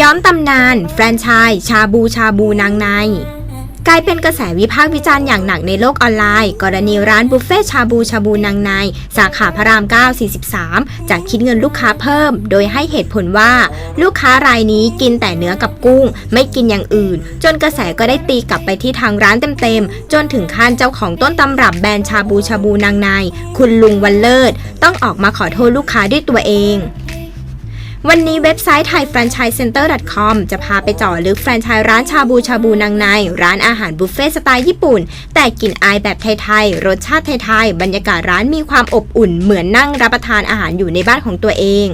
ย้อมตำนาน แฟรนไชส์ชาบูชาบูนางใน กลายเป็นกระแสวิพากษ์วิจารณ์อย่างหนักในโลกออนไลน์ กรณีร้านบุฟเฟ่ชาบูชาบูนางใน สาขาพระราม 9 43จากคิดเงินลูกค้าเพิ่ม โดยให้เหตุผลว่า ลูกค้ารายนี้กินแต่เนื้อกับกุ้ง ไม่กินอย่างอื่น จนกระแสก็ได้ตีกลับไปที่ทางร้านเต็มๆ จนถึงขั้นเจ้าของต้นตำรับแบรนด์ชาบูชาบูนางใน คุณลุงวันเลิศ ต้องออกมาขอโทษลูกค้าด้วยตัวเอง วันนี้เว็บไซต์ไทย franchise center com จะพาไปเจาะลึกแฟรนไชส์ร้านชาบูชาบูนางใน ร้านอาหารบุฟเฟ่ต์สไตล์ญี่ปุ่น แต่กลิ่นอายแบบไทยๆ รสชาติไทยๆ บรรยากาศร้านมีความอบอุ่นเหมือนนั่งรับประทานอาหารอยู่ในบ้านของตัวเอง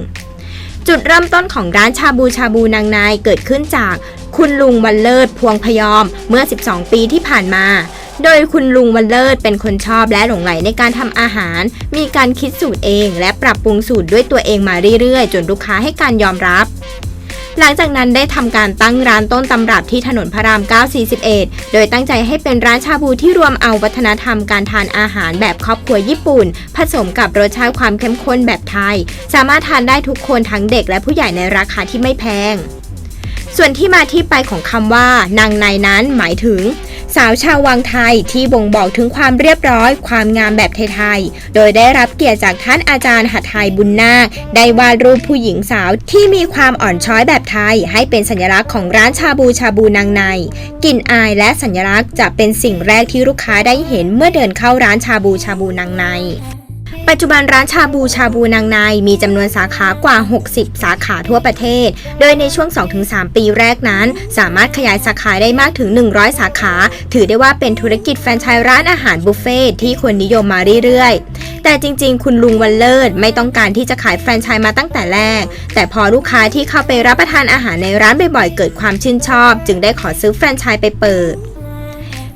จุดเริ่มต้นของร้านชาบูชาบูนางในเกิดขึ้นจาก คุณลุงวันเลิศพวงพยอม เมื่อ 12 ปีที่ผ่านมา โดยคุณลุงวันเลิศเป็นคนชอบและหลงใหลในการทำอาหาร มีการคิดสูตรเอง และปรับปรุงสูตรด้วยตัวเองมาเรื่อยๆ จนลูกค้าให้การยอมรับหลังจากนั้นได้ทำการตั้งร้านต้นตำรับที่ถนนพระราม 941 โดยตั้งใจให้เป็นร้านชาบูที่รวมเอาวัฒนธรรมการทานอาหารแบบครอบครัวญี่ปุ่น ผสมกับรสชาติความเข้มข้นแบบไทย สามารถทานได้ทุกคนทั้งเด็กและผู้ใหญ่ในราคาที่ไม่แพง ส่วนที่มาที่ไปของคำว่านางในนั้นหมายถึง สาวชาววังไทยที่บ่งบอกถึงความเรียบร้อย ความงามแบบไทยๆ โดยได้รับเกียรติจากท่านอาจารย์หัตถไทยบุญนาค ได้วาดรูปผู้หญิงสาวที่มีความอ่อนช้อยแบบไทย ให้เป็นสัญลักษณ์ของร้านชาบูชาบูนางใน กลิ่นอายและสัญลักษณ์จะเป็นสิ่งแรกที่ลูกค้าได้เห็นเมื่อเดินเข้าร้านชาบูชาบูนางใน ปัจจุบันร้านชาบูชาบูนางในมีจำนวนสาขากว่า 60 สาขาทั่วประเทศ โดยในช่วง 2-3 ปีแรกนั้น สามารถขยายสาขาได้มากถึง 100 สาขา ถือได้ว่าเป็นธุรกิจแฟรนไชส์ร้านอาหารบุฟเฟ่ที่คนนิยมมาเรื่อยๆ แต่จริงๆ คุณลุงวันเลิศไม่ต้องการที่จะขายแฟรนไชส์มาตั้งแต่แรก แต่พอลูกค้าที่เข้าไปรับประทานอาหารในร้านบ่อยๆ เกิดความชื่นชอบ จึงได้ขอซื้อแฟรนไชส์ไปเปิด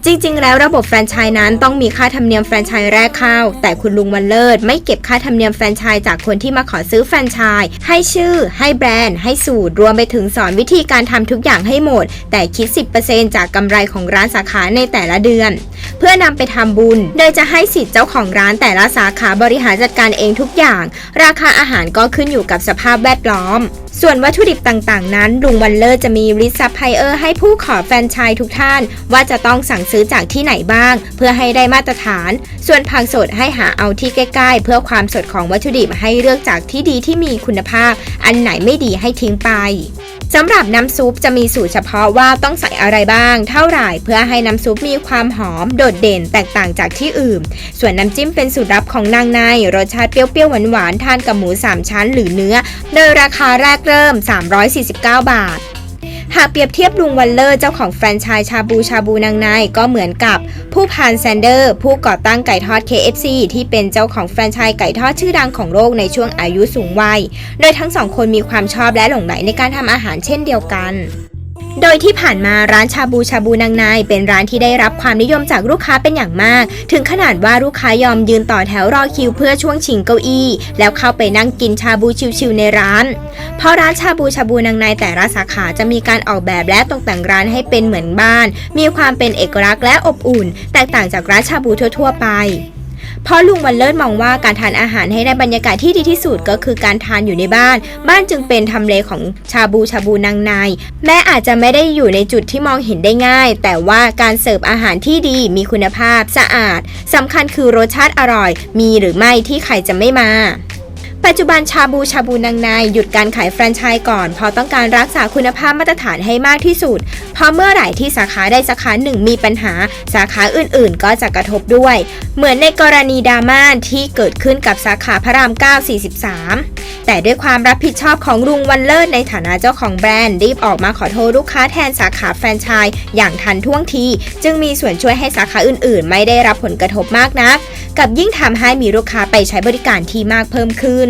จริง ๆ แล้วระบบแฟรนไชส์นั้นต้องมีค่าธรรมเนียมแฟรนไชส์แรกเข้า แต่คุณลุงวันเลิศไม่เก็บค่าธรรมเนียมแฟรนไชส์จากคนที่มาขอซื้อแฟรนไชส์ให้ชื่อ ให้แบรนด์ ให้สูตร รวมไปถึงสอนวิธีการทำทุกอย่างให้หมด แต่คิด 10%จากกำไรของร้านสาขาในแต่ละเดือน เพื่อนำไปทำบุญ โดยจะให้สิทธิ์เจ้าของร้านแต่ละสาขาบริหารจัดการเองทุกอย่าง ราคาอาหารก็ขึ้นอยู่กับสภาพแวดล้อมส่วนวัตถุดิบต่างๆ นั้นลุงวันเลอร์จะมีริสซัพพลายเออร์ให้ผู้ขอแฟรนไชส์ทุกท่าน ว่าจะต้องสั่งซื้อจากที่ไหนบ้าง เพื่อให้ได้มาตรฐาน ส่วนผักสดให้หาเอาที่ใกล้ๆ เพื่อความสดของวัตถุดิบให้เลือกจากที่ดีที่มีคุณภาพ อันไหนไม่ดีให้ทิ้งไป สำหรับน้ำซุปจะมีสูตรเฉพาะว่าต้องใส่อะไรบ้าง เท่าไหร่เพื่อให้น้ำซุปมีความหอมโดดเด่นแตกต่างจากที่อื่น ส่วนน้ำจิ้มเป็นสูตรลับของนางในรสชาติเปรี้ยวๆหวานๆทานกับหมู 3 ชั้นหรือเนื้อ โดยราคาแรกเริ่ม 349 บาท หากเปรียบเทียบลุงวันเลอร์เจ้าของแฟรนไชส์ชาบูชาบูนางในก็เหมือนกับผู้พานแซนเดอร์ ผู้ก่อตั้งไก่ทอด KFC ที่เป็นเจ้าของแฟรนไชส์ไก่ทอดชื่อดังของโลกในช่วงอายุสูงวัย โดยทั้งสองคนมีความชอบและหลงใหลในการทำอาหารเช่นเดียวกัน โดยที่ผ่านมาร้านชาบูชาบูนางในเป็นร้านที่ได้รับความนิยมจากลูกค้าเป็นอย่างมาก ถึงขนาดว่าลูกค้ายอมยืนต่อแถวรอคิวเพื่อช่วงชิงเก้าอี้ แล้วเข้าไปนั่งกินชาบูชิวๆในร้าน เพราะร้านชาบูชาบูนางในแต่ละสาขาจะมีการออกแบบและตกแต่งร้านให้เป็นเหมือนบ้าน มีความเป็นเอกลักษณ์และอบอุ่น แตกต่างจากร้านชาบูทั่ว ๆ ไป เพราะลุงวันเลิศมองว่าการทานอาหารให้ได้บรรยากาศที่ดีที่สุดก็คือการทานอยู่ในบ้าน บ้านจึงเป็นทำเลของชาบูชาบูนางในแม้อาจจะไม่ได้อยู่ในจุดที่มองเห็นได้ง่าย แต่ว่าการเสิร์ฟอาหารที่ดีมีคุณภาพสะอาดสำคัญคือรสชาติอร่อย มีหรือไม่ที่ใครจะไม่มา ปัจจุบันชาบูชาบูนางในหยุดการขายแฟรนไชส์ก่อน เพราะต้องการรักษาคุณภาพมาตรฐานให้มากที่สุด เพราะเมื่อไหร่ที่สาขาใดสาขาหนึ่งมีปัญหา สาขาอื่นๆ ก็จะกระทบด้วย เหมือนในกรณีดราม่าที่เกิดขึ้นกับสาขาพระราม 9 43 แต่ด้วยความรับผิดชอบของลุงวันเลิศในฐานะเจ้าของแบรนด์รีบออกมาขอโทษลูกค้าแทนสาขาแฟรนไชส์อย่างทันท่วงที จึงมีส่วนช่วยให้สาขาอื่น ๆ ไม่ได้รับผลกระทบมากนักกับยิ่งทำให้มีลูกค้าไปใช้บริการที่มากเพิ่มขึ้น